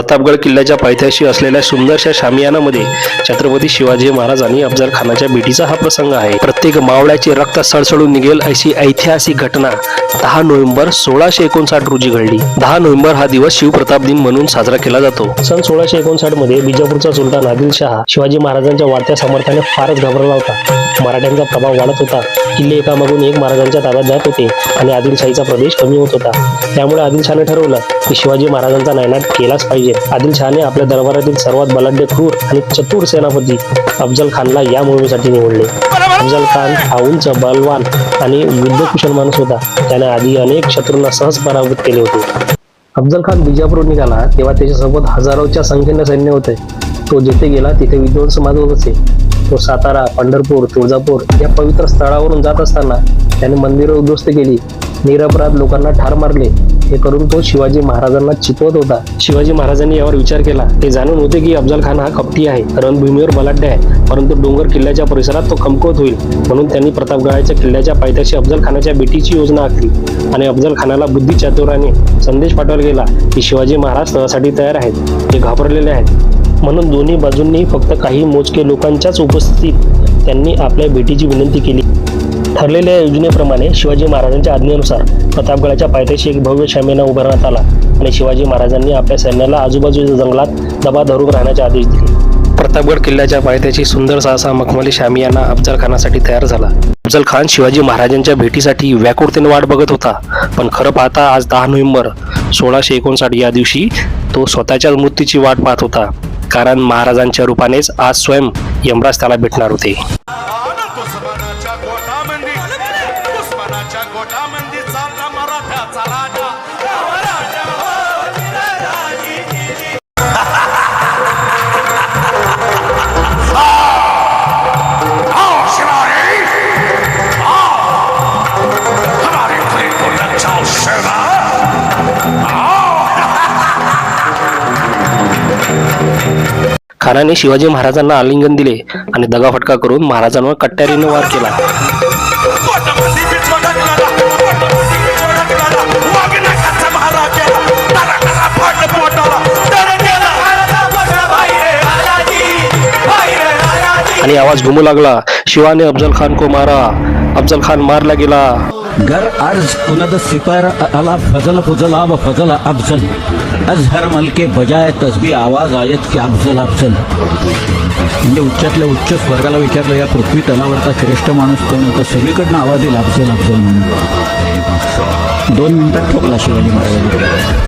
प्रतापगड किल्ल्याच्या पायथ्याशी असलेल्या सुंदरशा शामियानामध्ये छत्रपती शिवाजी महाराज आणि अफजल खानाच्या भेटीचा हा प्रसंग आहे. प्रत्येक मावळ्याचे रक्त सळसळून निघेल अशी ऐतिहासिक घटना दहा नोव्हेंबर सोळाशे एकोणसाठ रोजी घडली. दहा नोव्हेंबर हा दिवस शिवप्रताप दिन म्हणून साजरा केला जातो. सन सोळाशे एकोणसाठमध्ये बिजापूरचा सुलतान आदिलशहा शिवाजी महाराजांच्या वाढत्या सामर्थ्याने फारच घाबरला होता. मराठ्यांचा प्रभाव वाढत होता. किल्ले एकामागून एक महाराजांच्या ताब्यात जात होते आणि आदिलशाहीचा प्रदेश कमी होत होता. त्यामुळे आदिलशहाने ठरवलं की शिवाजी महाराजांचा नायनाट केलाच पाहिजे. आदिलशहाने आपल्या दरबारातील सर्वात बलाढ्य क्रूर आणि चतुर सेनापती अफजल खानला या मोहिमेसाठी निवडले. अफजल खान हा उंच बलवान आणि युद्धकुशल माणूस होता. त्याने आधी अनेक शत्रूंना सहज पराभूत केले होते. अफजल खान बिजापूर निघाला तेव्हा त्याच्यासोबत हजारोच्या संख्येने सैन्य होते. तो जिथे गेला तिथे विध्वंस माजवत असे तो सातारा पंढरपूर तुळजापूर या पवित्र स्थळावरून जात असताना त्याने मंदिरं उद्ध्वस्त केली. निरपराध लोकांना ठार मारले. हे करून तो शिवाजी महाराजांना चितवत होता. शिवाजी महाराजांनी यावर विचार केला. ते जाणून होते की अफजल खान हा कपटी आहे रणभूमीवर बलाढ्य आहे परंतु डोंगर किल्ल्याच्या परिसरात तो कमकुवत होईल. म्हणून त्यांनी प्रतापगडाच्या किल्ल्याच्या पायथ्याशी अफजल खानाच्या भेटीची योजना आखली आणि अफजल खानाला बुद्धी चातुराने संदेश पाठवला गेला की शिवाजी महाराज तळासाठी तयार आहेत. ते घाबरलेले आहेत. म्हणून दोन्ही बाजूंनी फक्त काही मोजके लोकांच्याच उपस्थितीत त्यांनी आपल्या भेटीची विनंती केली. ठरलेल्या योजनेप्रमाणे शिवाजी महाराजांच्या आज्ञेनुसार प्रतापगडाच्या पायथ्याशी एक भव्य शामियाना उभारण्यात आला आणि शिवाजी महाराजांनी आपल्या सैन्याला आजूबाजूच्या जंगलात दबा धरून राहण्याचे आदेश दिले. प्रतापगड किल्ल्याच्या पायथ्याची सुंदर सहसा मखमली शामियाना अफजल खानासाठी तयार झाला. अफजल खान शिवाजी महाराजांच्या भेटीसाठी व्याकुळतेने वाट बघत होता पण खरं पाहता आज दहा नोव्हेंबर सोळाशे एकोणसाठ या दिवशी तो स्वतःच्याच मृत्यूची वाट पाहत होता कारण महाराजांच्या रूपानेच आज स्वयं यमराज त्याला भेटणार होते. गोटामंदी चालला मराठ्याचा राजा. राजा हो, खानाने शिवाजी महाराजांना आलिंगन दिले आणि दगाफटका करून महाराजांवर कट्ट्यारीने वार केला. आणि आवाज घुमू लागला. शिवाने अफजल खान को मारा. अफजल खान मारला गेला. घर अर्ज कुनद सिपर अला फजल फुजल अब फजल अफजल. अजहर मल के बजाय तसबी आवाज आयत की अफजल अफजल. म्हणजे उच्चातल्या उच्च स्वर्गाला विचारलं या पृथ्वी तलावरचा श्रेष्ठ माणूस कोण होता? सगळीकडनं आवाज येईल अफजल अफजल म्हणून. दोन मिनिटात ठोकला शिवाजी महाराजांनी.